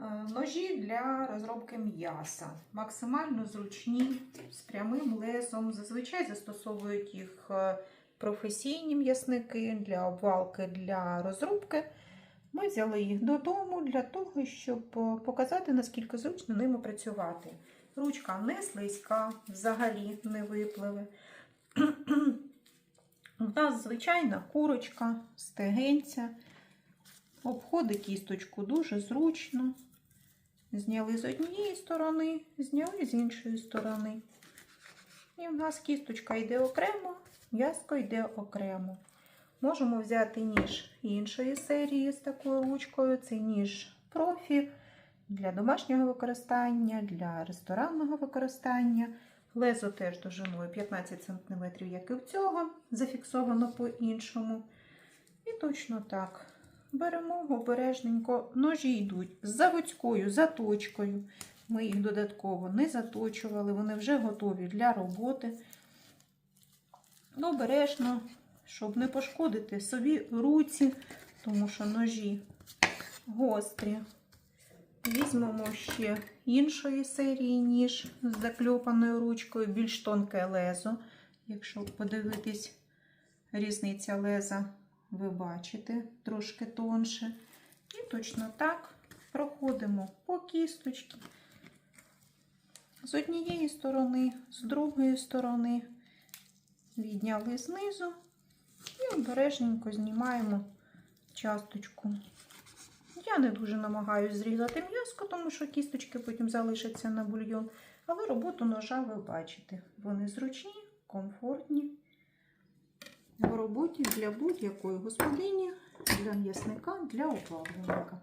Е, Ножі для розробки м'яса. Максимально зручні, з прямим лезом. Зазвичай застосовують їх е, професійні м'ясники для обвалки, для розрубки. Ми взяли їх додому для того, щоб е, показати, наскільки зручно ними працювати. Ручка не слизька, взагалі не випливе. У нас звичайна курочка, стегенця. Обходить кісточку дуже зручно. Зняли з однієї сторони, зняли з іншої сторони. І в нас кісточка йде окремо, м'яско йде окремо. Можемо взяти ніж іншої серії з такою ручкою. Це ніж профі для домашнього використання, для ресторанного використання. Лезо теж довжиною 15 см, як і в цього, зафіксовано по-іншому. І точно так. Беремо обережненько, ножі йдуть з заводською заточкою. Ми їх додатково не заточували, вони вже готові для роботи. Обережно, щоб не пошкодити собі руці, тому що ножі гострі. Візьмемо ще іншої серії ніж з закльопаною ручкою, більш тонке лезо. Якщо подивитись, різниця леза, ви бачите, трошки тонше. І точно так проходимо по кісточці. З однієї сторони, з другої сторони відняли знизу і обережненько знімаємо часточку. Я не дуже намагаюся зрізати м'яско, тому що кісточки потім залишаться на бульйон. Але роботу ножа ви бачите. Вони зручні, комфортні. В роботі для будь-якої господині, для м'ясника, для оплавленника.